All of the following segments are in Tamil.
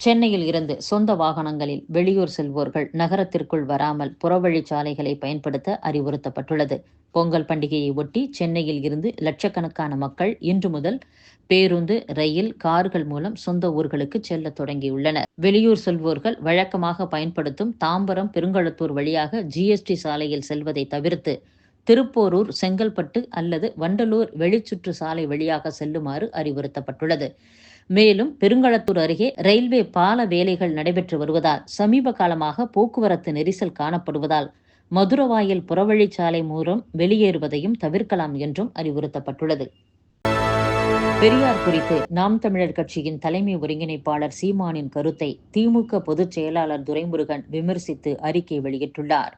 சென்னையில் இருந்து சொந்த வாகனங்களில் வெளியூர் செல்வோர்கள் நகரத்திற்குள் வராமல் புறவழிச்சாலைகளை பயன்படுத்த அறிவுறுத்தப்பட்டுள்ளது. பொங்கல் பண்டிகையை ஒட்டி சென்னையில் இருந்து லட்சக்கணக்கான மக்கள் இன்று முதல் பேருந்து ரயில் கார்கள் மூலம் சொந்த ஊர்களுக்கு செல்ல தொடங்கியுள்ளனர். வெளியூர் செல்வோர்கள் வழக்கமாக பயன்படுத்தும் தாம்பரம் பெருங்களத்தூர் வழியாக ஜிஎஸ்டி சாலையில் செல்வதை தவிர்த்து திருப்போரூர் செங்கல்பட்டு அல்லது வண்டலூர் வெளிச்சுற்று சாலை வழியாக செல்லுமாறு அறிவுறுத்தப்பட்டுள்ளது. மேலும் பெருங்களத்தூர் அருகே ரயில்வே பால வேலைகள் நடைபெற்று வருவதால் சமீப காலமாக போக்குவரத்து நெரிசல் காணப்படுவதால் மதுரவாயில் புறவழிச்சாலை மூலம் வெளியேறுவதையும் தவிர்க்கலாம் என்றும் அறிவுறுத்தப்பட்டுள்ளது. பெரியார் குறித்து நாம் தமிழர் கட்சியின் தலைமை ஒருங்கிணைப்பாளர் சீமானின் கருத்தை திமுக பொதுச் செயலாளர் துரைமுருகன் விமர்சித்து அறிக்கை வெளியிட்டுள்ளார்.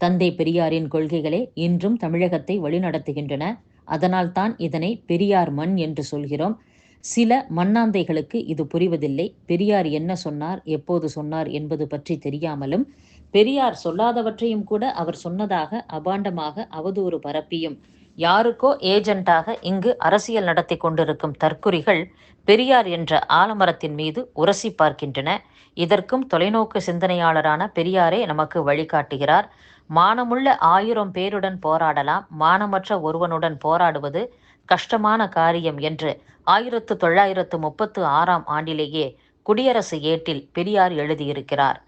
தந்தை பெரியாரின் கொள்கைகளே இன்றும் தமிழகத்தை வழிநடத்துகின்றன. அதனால்தான் இதனை பெரியார் மண் என்று சொல்கிறோம். சில மண்ணாந்தைகளுக்கு இது புரிவதில்லை. பெரியார் என்ன சொன்னார்? எப்போது சொன்னார் என்பது பற்றி தெரியாமலும் பெரியார் சொல்லாதவற்றையும் கூட அவர் சொன்னதாக அபாண்டமாக அவதூறு பரப்பியும் யாருக்கோ ஏஜென்ட்டாக இங்கு அரசியல் நடத்தி கொண்டிருக்கும் தற்குறிகள் பெரியார் என்ற ஆலமரத்தின் மீது உரசி பார்க்கின்றன. இதற்கும் தொலைநோக்கு சிந்தனையாளரான பெரியாரே நமக்கு வழிகாட்டுகிறார். மானமுள்ள ஆயிரம் பேருடன் போராடலாம். மானமற்ற ஒருவனுடன் போராடுவது கஷ்டமான காரியம் என்று ஆயிரத்து தொள்ளாயிரத்து முப்பத்து ஆறாம் ஆண்டிலேயே குடியரசு ஏட்டில் பெரியார் எழுதியிருக்கிறார்.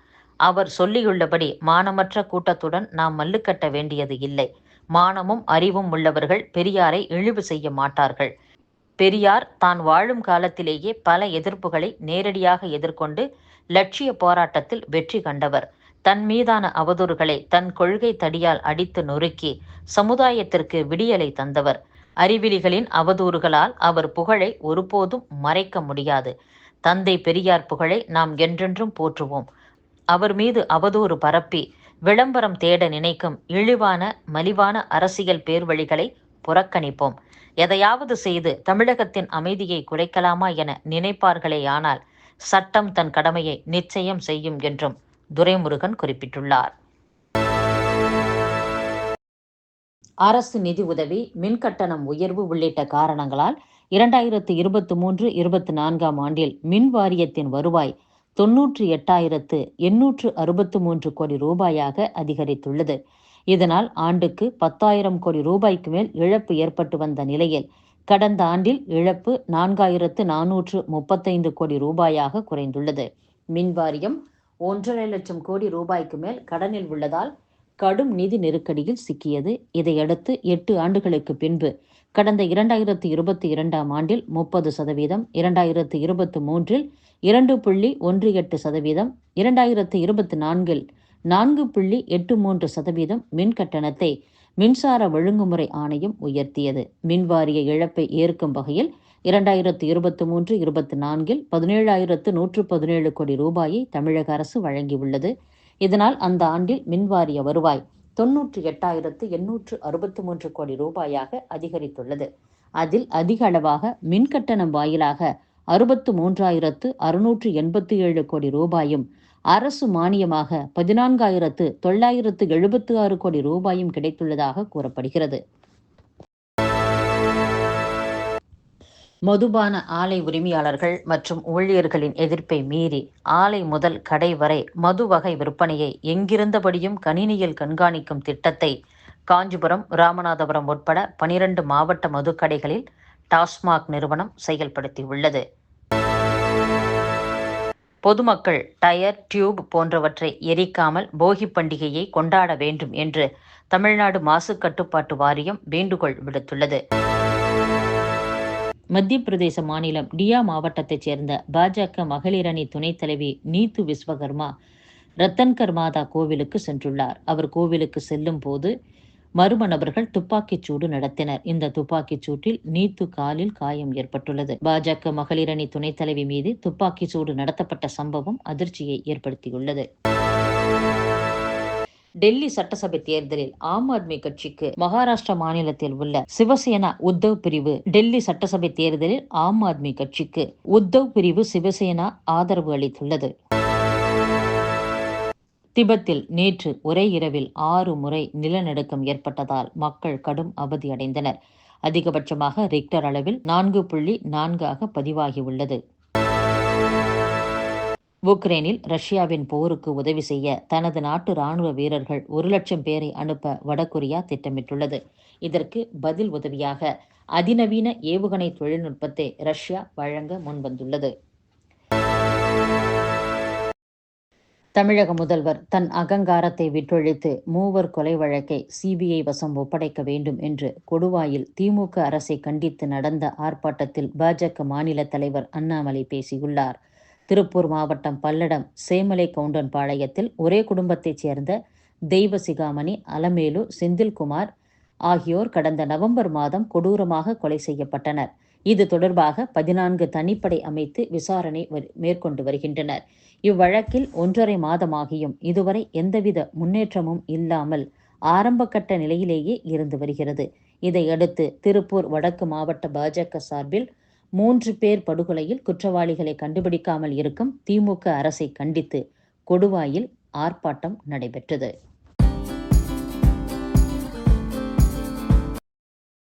அவர் சொல்லியுள்ளபடி மானமற்ற கூட்டத்துடன் நாம் மல்லுக்கட்ட வேண்டியது இல்லை. மானமும் அறிவும் உள்ளவர்கள் பெரியாரை இழிவு செய்ய மாட்டார்கள். பெரியார் தான் வாழும் காலத்திலேயே பல எதிர்ப்புகளை நேரடியாக எதிர்கொண்டு லட்சிய போராட்டத்தில் வெற்றி கண்டவர். தன் மீதான அவதூறுகளை தன் கொள்கை தடியால் அடித்து நொறுக்கி சமுதாயத்திற்கு விடியலை தந்தவர். அறிவிலிகளின் அவதூறுகளால் அவர் புகழை ஒருபோதும் மறைக்க முடியாது. தந்தை பெரியார் புகழை நாம் என்றென்றும் போற்றுவோம். அவர் மீது அவதூறு பரப்பி விளம்பரம் தேட நினைக்கும் இழிவான மலிவான அரசியல் பேர்வழிகளை புறக்கணிப்போம். எதையாவது செய்து தமிழகத்தின் அமைதியை குறைக்கலாமா என நினைப்பார்களேயானால் சட்டம் தன் கடமையை நிச்சயம் செய்யும் என்றும் துரைமுருகன் குறிப்பிட்டுள்ளார். அரசு நிதி உதவி மின்கட்டணம் உயர்வு உள்ளிட்ட காரணங்களால் இரண்டாயிரத்து இருபத்தி மூன்று இருபத்தி நான்காம் ஆண்டில் மின் வாரியத்தின் வருவாய் தொன்னூற்றி எட்டாயிரத்து எண்ணூற்று அறுபத்து மூன்று கோடி ரூபாயாக அதிகரித்துள்ளது. இதனால் ஆண்டுக்கு பத்தாயிரம் கோடி ரூபாய்க்கு மேல் இழப்பு ஏற்பட்டு வந்த நிலையில் கடந்த ஆண்டில் இழப்பு நான்காயிரத்து நானூற்று முப்பத்தைந்து கோடி ரூபாயாக குறைந்துள்ளது. மின் வாரியம் ஒன்றரை லட்சம் கோடி ரூபாய்க்கு மேல் கடனில் உள்ளதால் கடும் நிதி நெருக்கடியில் சிக்கியது. இதையடுத்து எட்டு ஆண்டுகளுக்கு பின்பு கடந்த இரண்டாயிரத்தி இருபத்தி இரண்டாம் ஆண்டில் முப்பது சதவீதம் இரண்டாயிரத்து இருபத்தி மூன்றில் இரண்டு புள்ளி ஒன்று எட்டு சதவீதம் இரண்டாயிரத்து இருபத்தி நான்கில் நான்கு புள்ளி எட்டு மூன்று சதவீதம் மின் கட்டணத்தை மின்சார ஒழுங்குமுறை ஆணையம் உயர்த்தியது. மின்வாரிய இழப்பை ஏற்கும் வகையில் இரண்டாயிரத்து இருபத்தி மூன்று இருபத்தி நான்கில் பதினேழாயிரத்து நூற்று பதினேழு கோடி ரூபாயை தமிழக அரசு வழங்கியுள்ளது. இதனால் அந்த ஆண்டில் மின்வாரிய வருவாய் தொன்னூற்றி எட்டாயிரத்து எண்ணூற்று அறுபத்தி மூன்று கோடி ரூபாயாக அதிகரித்துள்ளது. அதில் அதிக அளவாக மின்கட்டணம் வாயிலாக அறுபத்து மூன்றாயிரத்து அறுநூற்று எண்பத்தி ஏழு கோடி ரூபாயும் அரசு மானியமாக பதினான்காயிரத்து தொள்ளாயிரத்து எழுபத்து ஆறு கோடி ரூபாயும் கிடைத்துள்ளதாக கூறப்படுகிறது. மதுபான ஆலை உரிமையாளர்கள் மற்றும் ஊழியர்களின் எதிர்ப்பை மீறி ஆலை முதல் கடை வரை மது வகை விற்பனையை எங்கிருந்தபடியும் கணினியில் கண்காணிக்கும் திட்டத்தை காஞ்சிபுரம் ராமநாதபுரம் உட்பட பனிரெண்டு மாவட்ட மதுக்கடைகளில் டாஸ்மாக் நிறுவனம் செயல்படுத்தியுள்ளது. பொதுமக்கள் டயர் டியூப் போன்றவற்றை எரிக்காமல் போகி பண்டிகையை கொண்டாட வேண்டும் என்று தமிழ்நாடு மாசு கட்டுப்பாட்டு வாரியம் வேண்டுகோள் விடுத்துள்ளது. மத்திய பிரதேச மாநிலம் டியா மாவட்டத்தைச் சேர்ந்த பாஜக மகளிர் அணி துணைத் தலைவி நீத்து விஸ்வகர்மா ரத்தன்கர் மாதா கோவிலுக்கு சென்றுள்ளார். அவர் கோவிலுக்கு செல்லும் போது மர்ம நபர்கள் துப்பாக்கிச் சூடு நடத்தினர். இந்த துப்பாக்கிச் சூட்டில் நீத்து காலில் காயம் ஏற்பட்டுள்ளது. பாஜக மகளிரணி துணைத் தலைவி மீது துப்பாக்கிச் சூடு நடத்தப்பட்ட சம்பவம் அதிர்ச்சியை ஏற்படுத்தியுள்ளது. டெல்லி சட்டசபை தேர்தலில் ஆம் ஆத்மி கட்சிக்கு மகாராஷ்டிரா மாநிலத்தில் உள்ள சிவசேனா உத்தவ் பிரிவு டெல்லி சட்டசபை தேர்தலில் ஆம் ஆத்மி கட்சிக்கு உத்தவ் பிரிவு சிவசேனா ஆதரவு அளித்துள்ளது. திபெத்தில் நேற்று ஒரே இரவில் ஆறு முறை நிலநடுக்கம் ஏற்பட்டதால் மக்கள் கடும் அவதியடைந்தனர் அதிகபட்சமாக ரிக்டர் அளவில் நான்கு புள்ளி நான்காக பதிவாகியுள்ளது. உக்ரைனில் ரஷ்யாவின் போருக்கு உதவி செய்ய தனது நாட்டு ராணுவ வீரர்கள் ஒரு லட்சம் பேரை அனுப்ப வடகொரியா திட்டமிட்டுள்ளது. இதற்கு பதில் உதவியாக அதிநவீன ஏவுகணை தொழில்நுட்பத்தை ரஷ்யா வழங்க முன்வந்துள்ளது. தமிழக முதல்வர் தன் அகங்காரத்தை விட்டொழித்து மூவர் கொலை வழக்கை சிபிஐ வசம் ஒப்படைக்க வேண்டும் என்று கொடுவாயில் திமுக அரசை கண்டித்து நடந்த ஆர்ப்பாட்டத்தில் பாஜக மாநில தலைவர் அண்ணாமலை பேசியுள்ளார். திருப்பூர் மாவட்டம் பல்லடம் சேமலை கவுண்டன் பாளையத்தில் ஒரே குடும்பத்தைச் சேர்ந்த தெய்வ சிகாமணி அலமேலு செந்தில்குமார் ஆகியோர் கடந்த நவம்பர் மாதம் கொடூரமாக கொலை செய்யப்பட்டனர். இது தொடர்பாக பதினான்கு தனிப்படை அமைத்து விசாரணை மேற்கொண்டு வருகின்றனர். இவ்வழக்கில் ஒன்றரை மாதமாகியும் இதுவரை எந்தவித முன்னேற்றமும் இல்லாமல் ஆரம்பகட்ட நிலையிலேயே இருந்து வருகிறது. இதையடுத்து திருப்பூர் வடக்கு மாவட்ட பாஜக சார்பில் மூன்று பேர் படுகொலையில் குற்றவாளிகளை கண்டுபிடிக்காமல் இருக்கும் திமுக அரசை கண்டித்து கொடுவாயில் ஆர்ப்பாட்டம் நடைபெற்றது.